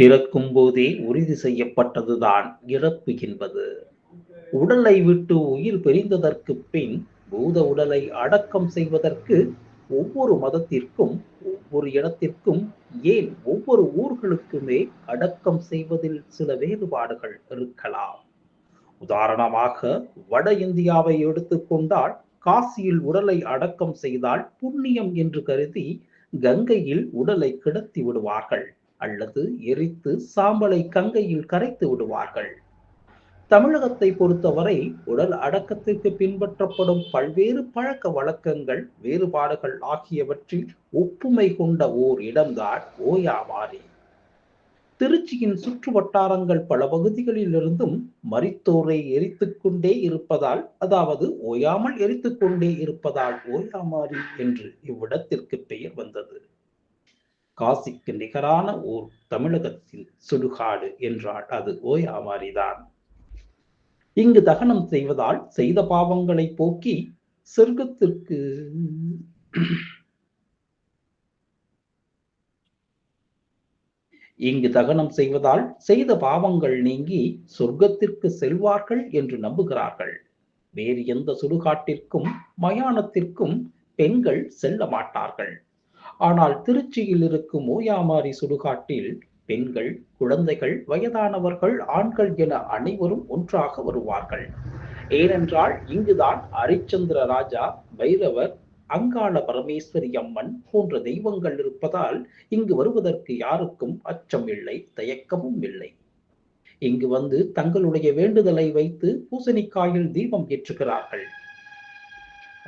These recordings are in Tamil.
பிறக்கும் போதே உறுதி செய்யப்பட்டதுதான் இறப்பு என்பது. உடலை விட்டு உயிர் பிரிந்ததற்கு பின் பூத உடலை அடக்கம் செய்வதற்கு ஒவ்வொரு மதத்திற்கும் ஒவ்வொரு இடத்திற்கும் ஏன் ஒவ்வொரு ஊர்களுக்குமே அடக்கம் செய்வதில் சில வேறுபாடுகள் இருக்கலாம். உதாரணமாக வட இந்தியாவை எடுத்துக்கொண்டால் காசியில் உடலை அடக்கம் செய்தால் புண்ணியம் என்று கருதி கங்கையில் உடலை கிடத்தி விடுவார்கள். அல்லது எரித்து சாம்பலை கங்கையில் கரைத்து விடுவார்கள். தமிழகத்தை பொறுத்தவரை உடல் அடக்கத்திற்கு பின்பற்றப்படும் பல்வேறு பழக்க வழக்கங்கள் வேறுபாடுகள் ஆகியவற்றில் ஒப்புமை கொண்ட ஓர் இடம்தான் ஓயாவாரி. திருச்சியின் சுற்று வட்டாரங்கள் பல பகுதிகளிலிருந்தும் மரித்தோரை எரித்துக்கொண்டே இருப்பதால் அதாவது ஓயாமல் எரித்துக்கொண்டே இருப்பதால் ஓயாமாரி என்று இவ்விடத்திற்கு பெயர் வந்தது. காசிக்கு நிகரான ஓர் தமிழகத்தின் சுடுகாடு என்றால் அது. ஓயாமாரிதான் இங்கு தகனம் செய்வதால் செய்த பாவங்களை போக்கி சொர்க்கத்திற்கு இங்கு தகனம் செய்வதால் செய்த பாவங்கள் நீங்கி சொர்க்கத்திற்கு செல்வார்கள் என்று நம்புகிறார்கள். வேறு எந்த சுடுகாட்டிற்கும் மயானத்திற்கும் பெண்கள் செல்ல மாட்டார்கள். ஆனால் திருச்சியில் இருக்கும் ஓயாமாரி சுடுகாட்டில் பெண்கள் குழந்தைகள் வயதானவர்கள் ஆண்கள் என அனைவரும் ஒன்றாக வருவார்கள். ஏனென்றால் இங்குதான் ஹரிச்சந்திர ராஜா பைரவர் அங்காள பரமேஸ்வரி அம்மன் போன்ற தெய்வங்கள் இருப்பதால் இங்கு வருவதற்கு யாருக்கும் அச்சம் இல்லை தயக்கமும் இல்லை. இங்கு வந்து தங்களுடைய வேண்டுதலை வைத்து பூசணிக்காயில் தீபம் ஏற்றுகிறார்கள்.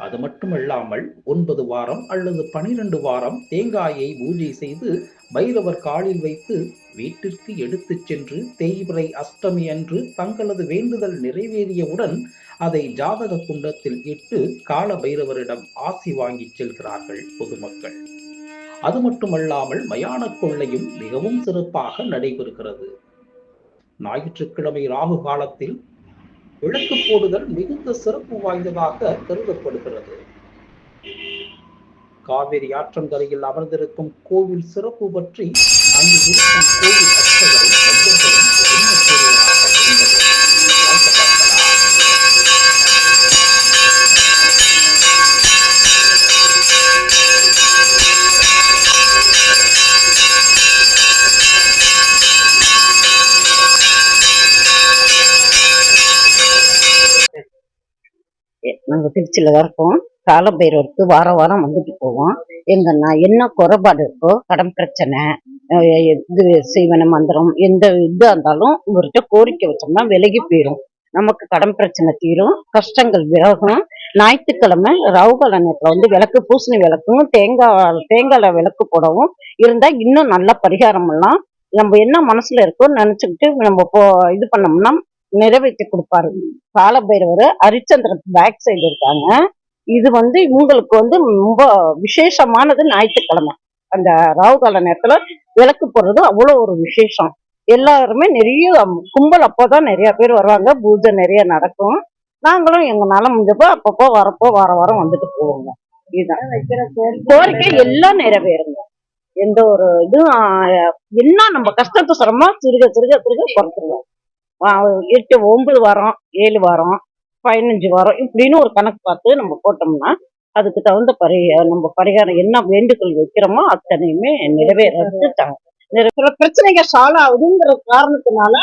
அது மட்டுமல்லாமல் ஒன்பது வாரம் அல்லது பனிரெண்டு வாரம் தேங்காயை பூஜை செய்து பைரவர் காலில் வைத்து வீட்டிற்கு எடுத்துச் சென்று தேய்பிரை அஷ்டமி அன்று தங்களது வேண்டுதல் நிறைவேறியவுடன் அதை ஜாதக குண்டத்தில் இட்டு கால பைரவரிடம் ஆசி வாங்கிச் செல்கிறார்கள் பொதுமக்கள். அது மட்டுமல்லாமல் மயான கொள்ளையும் மிகவும் சிறப்பாக நடைபெறுகிறது. ஞாயிற்றுக்கிழமை ராகு காலத்தில் விளக்கு போடுதல் மிகுந்த சிறப்பு வாய்ந்ததாக கருதப்படுகிறது. காவிரி ஆற்றங்கரையில் அமர்ந்திருக்கும் கோவில் சிறப்பு பற்றி அங்கு இருக்கும் கோவில் அர்ச்சகரும் நாங்கள் திருச்சியில் தான் இருக்கோம். காலபைரவருக்கு வாரம் வாரம் வந்துட்டு போவோம். எங்கன்னா என்ன குறைபாடு இருக்கோ கடன் பிரச்சனை இது சீவன மந்திரம் எந்த இது இருந்தாலும் இவர்கிட்ட கோரிக்கை வச்சோம்னா விலகி போயிடும் நமக்கு கடன் பிரச்சனை தீரும் கஷ்டங்கள் விலகும். ஞாயிற்றுக்கிழமை ரவுகால நேரத்தில் வந்து விளக்கு பூசணி விளக்கும் தேங்காய் தேங்காயில் விளக்கு போடவும் இருந்தால் இன்னும் நல்ல பரிகாரம் எல்லாம் நம்ம என்ன மனசுல இருக்கோ நினைச்சுக்கிட்டு நம்ம போ இது பண்ணோம்னா நிறைவேற்றி கொடுப்பாரு. காலபைரவர் ஹரிச்சந்திரன் பேக் சைடு இருக்காங்க. இது வந்து இவங்களுக்கு வந்து ரொம்ப விசேஷமானது ஞாயிற்றுக்கிழமை. அந்த ராவுகால நேரத்துல விளக்கு போடுறது அவ்வளோ ஒரு விசேஷம். எல்லாருமே நிறைய கும்பல் அப்போதான் நிறைய பேர் வருவாங்க. பூஜை நிறைய நடக்கும். நாங்களும் எங்களால முடிஞ்சப்போ அப்பப்போ வரப்போ வாரம் வாரம் வந்துட்டு போவோங்க. இதுதான். கோரிக்கை எல்லாம் நிறைவேறுங்க. எந்த ஒரு இதுவும் என்ன நம்ம கஷ்டத்தை சிரமமா சிறுக சிறுக சிறுக குறைச்சிருவோம். எட்டு ஒன்பது வாரம் ஏழு வாரம் பதினஞ்சு வாரம் இப்படின்னு ஒரு கணக்கு பார்த்து நம்ம போட்டோம்னா அதுக்கு தகுந்த பரி நம்ம பரிகாரம் என்ன வேண்டுகோள் வைக்கிறோமோ அத்தனையுமே நிறைவேறாங்க சில பிரச்சனைகள் சால்வ் ஆகுதுங்கிற காரணத்தினால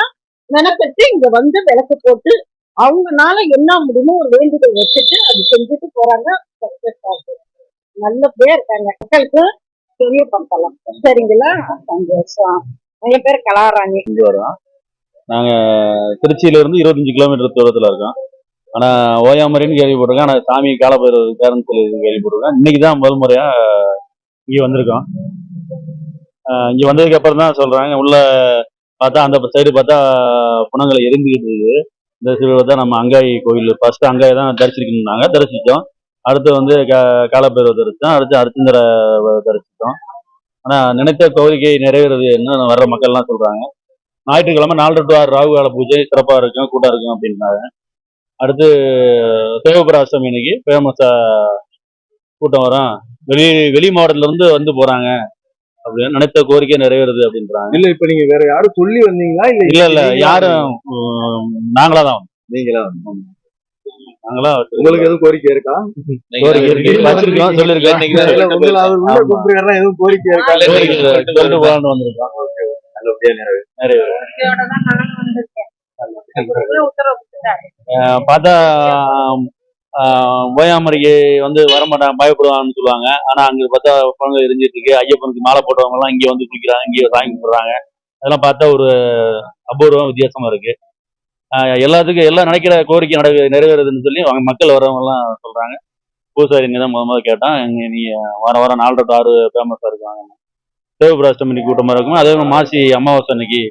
மெனக்கட்டு இங்க வந்து விளக்கு போட்டு அவங்கனால என்ன முடியுமோ ஒரு வேண்டுதல் வச்சுட்டு அது செஞ்சுட்டு போறாங்க. நல்லபடியா இருக்காங்க. மக்களுக்கு தெரியப்படுத்தலாம் சரிங்களா? சந்தோஷம். என் பேர் கலாராணி. இங்கே நாங்கள் திருச்சியிலேருந்து இருபத்தஞ்சி கிலோமீட்டர் தூரத்தில் இருக்கோம். ஆனால் ஓயாமரின்னு கேள்விப்பட்டிருக்கோம். ஆனால் சாமி காலபைரவர் பேரன் சொல்லி கேள்விப்பட்டிருக்கோம். இன்னைக்கு தான் முதல் முறையாக இங்கே வந்திருக்கோம். இங்கே வந்ததுக்கு அப்புறம் தான் சொல்கிறாங்க உள்ள பார்த்தா அந்த சைடு பார்த்தா புனங்களை எரிஞ்சுக்கிட்டு இருக்குது. இந்த சைடு தான் நம்ம அங்காய் கோயில் ஃபர்ஸ்ட் அங்காய் தான் தரிசிக்கணும்னாங்க தரிசித்தோம். அடுத்து வந்து க காலபைரவர் தரிசித்தோம். அடுத்து அர்ச்சந்தரை தரிசித்தோம். ஆனால் நினைத்த கோரிக்கை நிறைவேறது என்ன வர்ற மக்கள்லாம் சொல்கிறாங்க ஞாயிற்றுக்கிழமை நாலு டு ஆறு ராகு கால பூஜை சிறப்பாக இருக்கும் கூட்டம் இருக்கும் அப்படின்னாங்க அடுத்து தேவபுராஷ்டமி இன்னைக்கு ஃபேமஸாக கூட்டம் வரும் வெளி வெளி மாவட்டத்துல இருந்து வந்து போகிறாங்க அப்படின்னு நினைத்த கோரிக்கை நிறைவேறுது அப்படின்றாங்க இல்ல இப்ப நீங்க வேற யாரும் சொல்லி வந்தீங்களா இல்ல இல்ல இல்ல யாரும் நாங்களா தான். நீங்களா நாங்களா உங்களுக்கு எதுவும் கோரிக்கை இருக்கா கோரிக்கை இருக்கு. கூப்பிட்டுருக்காருன்னா எதுவும் கோரிக்கை இருக்கா சொல்லிட்டு போலான்னு வந்திருக்கோம் நல்லபடியா நிறைவேறும். பார்த்தா ஆஹ் ஓயாமரிக்கு வந்து வரமாட்டாங்க பயப்படுவாங்கன்னு சொல்லுவாங்க. ஆனா அங்க பார்த்தா குழந்தை எரிஞ்சிட்டு இருக்கு ஐயப்பனுக்கு மாலை போட்டவங்க எல்லாம் இங்க வந்து குளிக்கிறாங்க இங்க சாமி கும்பிடுறாங்க. அதெல்லாம் பார்த்தா ஒரு அபூர்வம் வித்தியாசமா இருக்கு. எல்லாத்துக்கும் எல்லாம் நினைக்கிற கோரிக்கை நட நிறைவேறுதுன்னு சொல்லி அவங்க மக்கள் வரவங்க எல்லாம் சொல்றாங்க. பூசாரி இங்க தான் முத முதல்ல கேட்டான். இங்க நீ வாரம் வாரம் நாலு டு ஆறு ஃபேமஸா இருக்காங்க. தேவபிராஷ்டமி கூட்டமா இருக்கும் அதே மாதிரி மாசி அமாவாசை அன்னைக்கு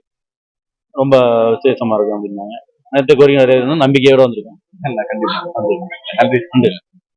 ரொம்ப விசேஷமா இருக்கும் அப்படின்னாங்க. நேற்று கோரிக்கை நிறைவேறும் நம்பிக்கையோட வந்திருக்கோம். கண்டிப்பா. நன்றி. நன்றி.